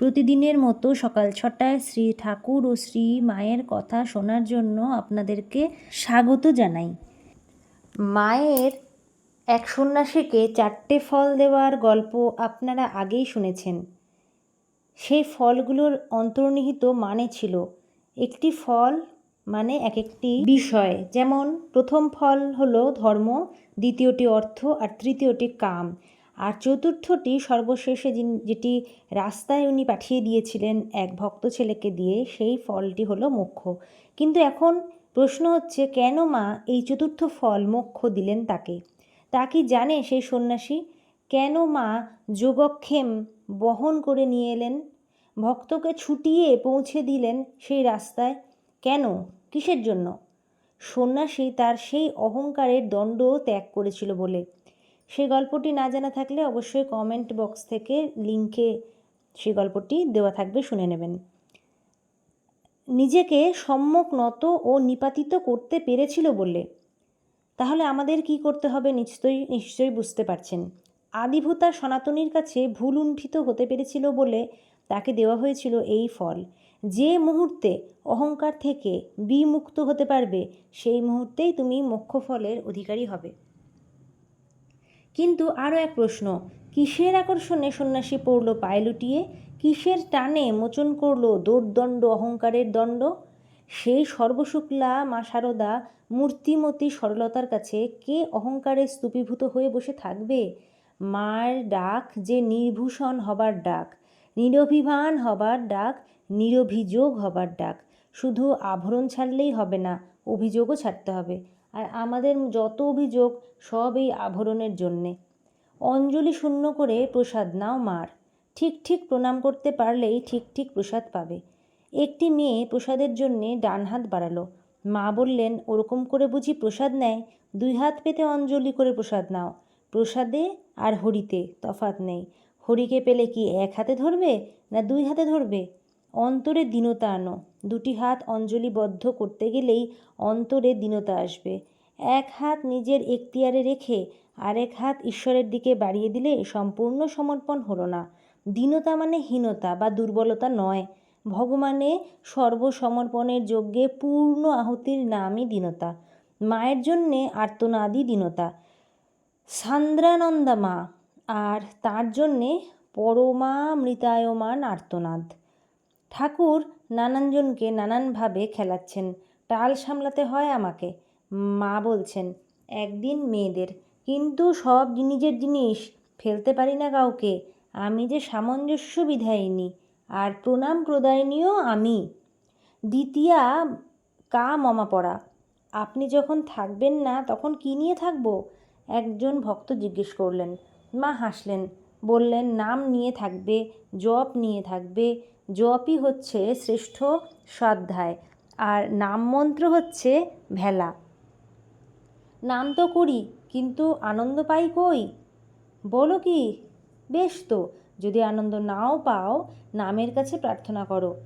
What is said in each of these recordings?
প্রতিদিনের মতো সকাল ছটায় শ্রী ঠাকুর ও শ্রী মায়ের কথা শোনার জন্য আপনাদেরকে স্বাগত জানাই। মায়ের এক সন্ন্যাসীকে চারটে ফল দেওয়ার গল্প আপনারা আগেই শুনেছেন। সেই ফলগুলোর অন্তর্নিহিত মানে ছিল একটি ফল মানে এক একটি বিষয়। যেমন, প্রথম ফল হলো ধর্ম, দ্বিতীয়টি অর্থ, আর তৃতীয়টি কাম। আর চতুর্থটি সর্বশেষে যেটি রাস্তায় উনি পাঠিয়ে দিয়েছিলেন এক ভক্ত ছেলেকে দিয়ে, সেই ফলটি হলো মোক্ষ। কিন্তু এখন প্রশ্ন হচ্ছে, কেন মা এই চতুর্থ ফল মোক্ষ দিলেন তাকে? তা কি জানে সেই সন্ন্যাসী? কেন মা যোগক্ষেম বহন করে নিয়ে এলেন? ভক্তকে ছুটিয়ে পৌঁছে দিলেন সেই রাস্তায়? কেন? কিসের জন্য? সন্ন্যাসী তার সেই অহংকারের দণ্ড ত্যাগ করেছিল বলে। সেই গল্পটি না জানা থাকলে অবশ্যই কমেন্ট বক্স থেকে লিঙ্কে সেই গল্পটি দেওয়া থাকবে, শুনে নেবেন। নিজেকে সম্যক নত ও নিপাতিত করতে পেরেছিল বলে তাহলে আমাদের কি করতে হবে নিশ্চয়ই নিশ্চয়ই বুঝতে পারছেন। আদিভূতা সনাতনীর কাছে ভুল উণ্ঠিত হতে পেরেছিল বলে তাকে দেওয়া হয়েছিল এই ফল। যে মুহূর্তে অহংকার থেকে বিমুক্ত হতে পারবে, সেই মুহূর্তেই তুমি মোক্ষ ফলের অধিকারী হবে। কিন্তু আরও এক প্রশ্ন, কিসের আকর্ষণে সন্ন্যাসী পড়ল পায়ে লুটিয়ে? কিসের টানে মোচন করল দোর্দণ্ড অহংকারের দণ্ড? সেই সর্বশুক্লা, মা শারদা মূর্তিমতী সরলতার কাছে কে অহংকারে স্তূপীভূত হয়ে বসে থাকবে? মার ডাক যে নির্ভূষণ হবার ডাক, নিরভিমান হবার ডাক, নিরভিযোগ হবার ডাক। শুধু আভরণ ছাড়লেই হবে না, অভিযোগও ছাড়তে হবে। আর আমাদের যত অভিযোগ, সব এই আভরণের জন্যে। অঞ্জলি শূন্য করে প্রসাদ নাও মার। ঠিক ঠিক প্রণাম করতে পারলেই ঠিক ঠিক প্রসাদ পাবে। একটি মেয়ে প্রসাদের জন্যে ডান হাত বাড়ালো। মা বললেন, ওরকম করে বুঝি প্রসাদ নেয়? দুই হাত পেতে অঞ্জলি করে প্রসাদ নাও। প্রসাদে আর হরিতে তফাত নেই। হরিকে পেলে কি এক হাতে ধরবে, না দুই হাতে ধরবে? অন্তরে দীনতা আনো। দুটি হাত অঞ্জলিবদ্ধ করতে গেলেই অন্তরে দীনতা আসবে। এক হাত নিজের এখতিয়ারে রেখে আরেক হাত ঈশ্বরের দিকে বাড়িয়ে দিলে সম্পূর্ণ সমর্পণ হলো না। দীনতা মানে হীনতা বা দুর্বলতা নয়। ভগবানে সর্বসমর্পণের যজ্ঞে পূর্ণ আহুতির নামই দীনতা। মায়ের জন্যে আর্তনাদই দীনতা। সান্দ্রানন্দা মা। আর তার জন্যে পরমামৃতায়মান আর্তনাদ। ঠাকুর নানানজনকে নানানভাবে খেলাচ্ছেন। টাল সামলাতে হয় আমাকে। মা বলছেন, একদিন মেয়েদের, কিন্তু সব নিজের জিনিস, ফেলতে পারি না কাউকে। আমি যে সামঞ্জস্য বিধায়িনী, আর প্রণাম প্রদায়নীয় আমি। দ্বিতীয়া, কা মমা পড়া। আপনি যখন থাকবেন না, তখন কি নিয়ে থাকব? একজন ভক্ত জিজ্ঞেস করলেন। মা হাসলেন, বললেন, নাম নিয়ে থাকবে, জপ নিয়ে থাকবে জপই হচ্ছে শ্রেষ্ঠ স্বাধ্যায় আর নাম মন্ত্র হচ্ছে ভেলা। নাম তো করি, কিন্তু আনন্দ পাই কই? বলো কি? বেশ তো, যদি আনন্দ নাও পাও, নামের কাছে প্রার্থনা করো।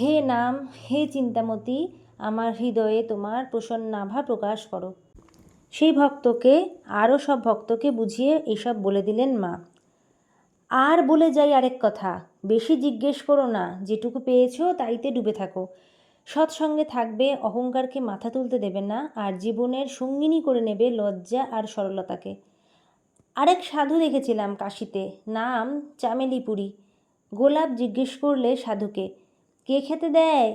হে নাম, হে চিন্তামতি, আমার হৃদয়ে তোমার প্রসন্নাভা প্রকাশ করো। সেই ভক্তকে, আরও সব ভক্তকে বুঝিয়ে এসব বলে দিলেন মা। আর বলে যাই আরেক কথা, বেশি জিজ্ঞেস করো না, যেটুকু পেয়েছ তাইতে ডুবে থাকো। সৎসঙ্গে থাকবে, অহংকারকে মাথা তুলতে দেবে না, আর জীবনের সঙ্গিনী করে নেবে লজ্জা আর সরলতাকে। আরেক সাধু দেখেছিলাম কাশিতে, নাম চামেলিপুরি। গোলাপ জিজ্ঞেস করলে সাধুকে, কে খেতে দেয়?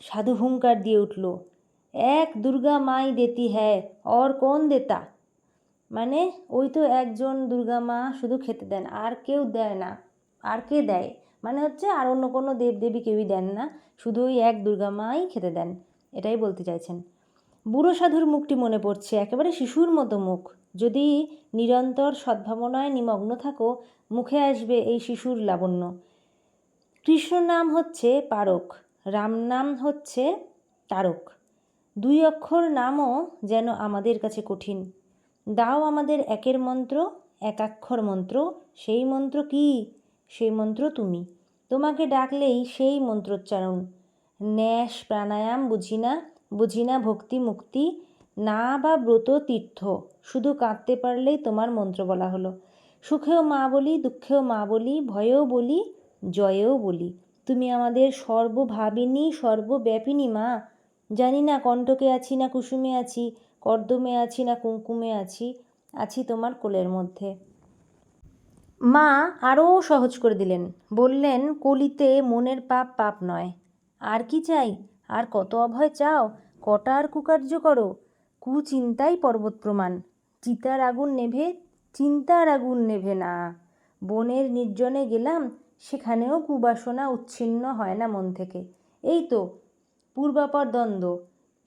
সাধু হুঙ্কার দিয়ে উঠল, এক দুর্গা মাই দেতি হ্যায়, অর কোন দেতা? মানে ওই তো একজন দুর্গা মা শুধু খেতে দেন, আর কেউ দেয় না। আর কে দেয়? মানে হচ্ছে আর অন্য কোনো দেবদেবী কেউই দেন না, শুধু ওই এক দুর্গা মাই খেতে দেন, এটাই বলতে চাইছেন। বুড়ো সাধুর মুখটি মনে পড়ছে, একেবারে শিশুর মতো মুখ। যদি নিরন্তর সদ্ভাবনায় নিমগ্ন থাকো, মুখে আসবে এই শিশুর লাবণ্য। কৃষ্ণ নাম হচ্ছে পারক, রাম নাম হচ্ছে তারক। দুই অক্ষর নামও যেন আমাদের কাছে কঠিন। দাও আমাদের একের মন্ত্র একাক্ষর মন্ত্র, সেই মন্ত্র কি? সেই মন্ত্র তুমি। তোমাকে ডাকলেই সেই মন্ত্রোচ্চারণ। ন্যাস প্রাণায়াম বুঝি না বুঝি না ভক্তি মুক্তি, না বা ব্রত তীর্থ। শুধু কাঁদতে পারলেই তোমার মন্ত্র বলা হলো। সুখেও মা বলি, দুঃখেও মা বলি, ভয়েও বলি, জয়েও বলি। তুমি আমাদের সর্বভাবিনী, সর্বব্যাপিনী মা। জানি না কণ্ঠকে আছি না কুসুমে আছি কর্দমে আছি না কুঙ্কুমে আছি আছি তোমার কোলের মধ্যে। মা আরও সহজ করে দিলেন। বললেন, কলিতে মনের পাপ পাপ নয়। আর কি চাই? আর কত অভয় চাও? কটা আর কুকার্য করো? কুচিন্তাই পর্বত প্রমাণ। চিতার আগুন নেভে, চিন্তার আগুন নেভে না। বনের নির্জনে গেলাম, সেখানেও কুবাসনা উচ্ছিন্ন হয় না মন থেকে। এই তো, পূর্বাপর দ্বন্দ্ব।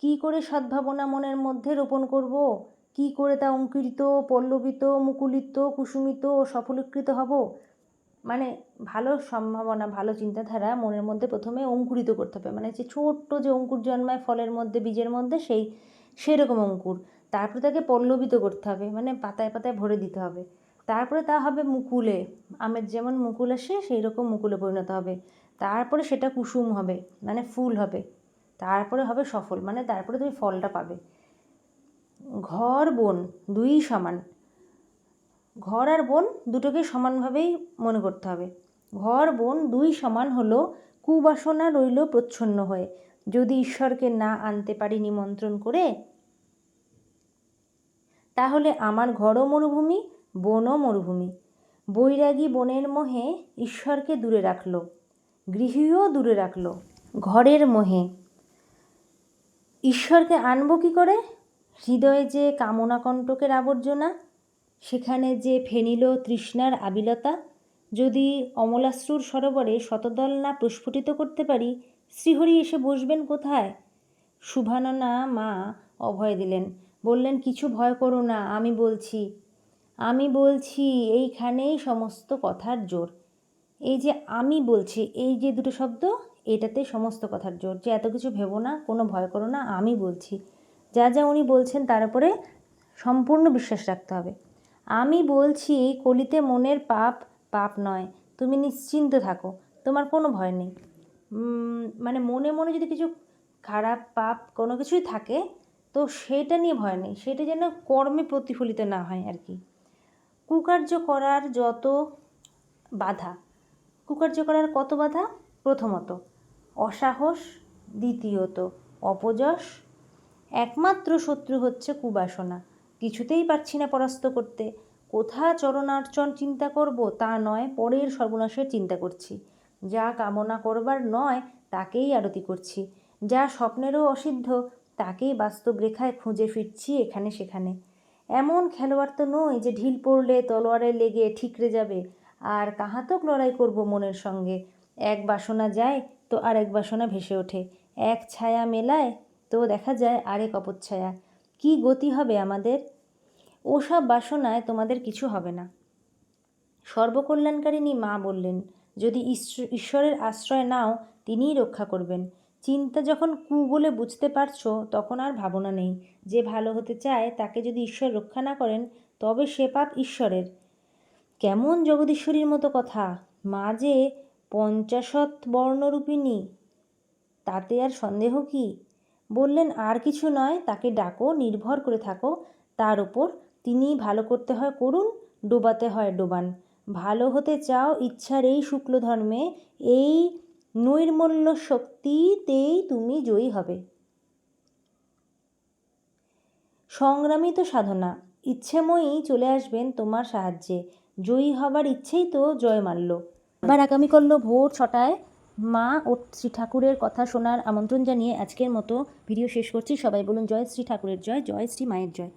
কী করে সদ্ভাবনা মনের মধ্যে রোপণ করব? কি করে তা অঙ্কুরিত, পল্লবিত, মুকুলিত, কুসুমিত ও সফলীকৃত হব? মানে ভালো সম্ভাবনা, ভালো চিন্তাধারা মনের মধ্যে প্রথমে অঙ্কুরিত করতে হবে। মানে যে ছোট্ট যে অঙ্কুর জন্মায় ফলের মধ্যে, বীজের মধ্যে, সেই সেরকম অঙ্কুর। তারপরে তাকে পল্লবিত করতে হবে। মানে পাতায় পাতায় ভরে দিতে হবে। তারপরে তা হবে মুকুলে। আমের যেমন মুকুল আসে সেই রকম মুকুলে পরিণত হবে। তারপরে সেটা কুসুম হবে। মানে ফুল হবে। তারপরে হবে সফল মানে তারপরে তুমি ফলটা পাবে। ঘর, বন দুই সমান। ঘর আর বোন দুটোকে সমানভাবেই মনে করতে হবে। ঘর, বন দুই সমান হলো কুবাসনা রইল প্রচ্ছন্ন হয়ে। যদি ঈশ্বরকে না আনতে পারি নিমন্ত্রণ করে, তাহলে আমার ঘরও মরুভূমি, বনও মরুভূমি। বৈরাগী বনের মোহে ঈশ্বরকে দূরে রাখল, গৃহীও দূরে রাখল, ঘরের মোহে। ঈশ্বরকে আনব কী করে? হৃদয়ে যে কামনাকণ্টকের আবর্জনা, সেখানে যে ফেনিল তৃষ্ণার আবিলতা, যদি অমলাশ্রুর সরোবরে শতদল না প্রস্ফুটিত করতে পারি, শ্রীহরি এসে বসবেন কোথায়? শুভাননা মা অভয় দিলেন, বললেন, কিছু ভয় করো না, আমি বলছি আমি বলছি, এইখানেই সমস্ত কথার জোর। এই যে আমি বলছি, এই যে দুটো শব্দ এটাতে সমস্ত কথার জোর। যে এত কিছু ভেবো না, কোনো ভয় করো না, আমি বলছি। যা যা উনি বলছেন তার উপরে সম্পূর্ণ বিশ্বাস রাখতে হবে। আমি বলছি, কলিতে মনের পাপ পাপ নয়, তুমি নিশ্চিন্ত থাকো, তোমার কোনো ভয় নেই। মানে মনে মনে যদি কিছু খারাপ, পাপ কোনো কিছুই থাকে, তো সেটা নিয়ে ভয় নেই, সেটা যেন কর্মে প্রতিফলিত না হয় আর কি। কুকার্য করার যত বাধা, কুকার্য করার কত বাধা? প্রথমত অসাহস, দ্বিতীয়ত অপযশ। একমাত্র শত্রু হচ্ছে কুবাসনা। কিছুতেই পারছি না পরাস্ত করতে। কোথা চরণার্চন চিন্তা করব, তা নয়, পরের সর্বনাশের চিন্তা করছি। যা কামনা করবার নয়, তাকেই আরতি করছি। যা স্বপ্নেরও অসিদ্ধ তাকেই বাস্তব রেখায় খুঁজে ফিরছি এখানে সেখানে। এমন খেলোয়াড় তো নই যে ঢিল পড়লে তলোয়ারে লেগে ঠিকরে যাবে। আর কাহাতক লড়াই করব মনের সঙ্গে? এক বাসনা যায় তো আরেক বাসনা ভেসে ওঠে। এক ছায়া মেলায় তো দেখা যায় আরেক অপচ্ছায়া কি গতি হবে আমাদের? ওসব বাসনায় তোমাদের কিছু হবে না। সর্বকল্যাণকারিণী মা বললেন, যদি ঈশ্বরের আশ্রয় নাও, তিনিই রক্ষা করবেন। চিন্তা যখন কু বলে বুঝতে পারছ, তখন আর ভাবনা নেই। যে ভালো হতে চায়, তাকে যদি ঈশ্বর রক্ষা না করেন, তবে সে পাপ ঈশ্বরের। কেমন জগদীশ্বরীর মতো কথা। মা যে পঞ্চাশত বর্ণরূপিণী। তাতে আর সন্দেহ কি? বললেন, আর কিছু নয়, তাকে ডাকো, নির্ভর করে থাকো। তার উপর তিনি ভালো করতে হয় করুন, ডোবাতে হয় ডোবান। ভালো হতে চাও ইচ্ছার এই শুক্ল ধর্মে এই নৈর্মল্য শক্তিতেই তুমি জয়ী হবে। সংগ্রামিত সাধনা ইচ্ছেময়ী চলে আসবেন তোমার সাহায্যে। জয়ী হবার ইচ্ছেই তো জয় মাল্য আবার আগামী করল ভোর ছটায় মা ও শ্রী ঠাকুরের কথা শোনার আমন্ত্রণ জানিয়ে আজকের মতো ভিডিও শেষ করছি। সবাই বলুন, জয় শ্রী ঠাকুরের জয় জয় শ্রী মায়ের জয়।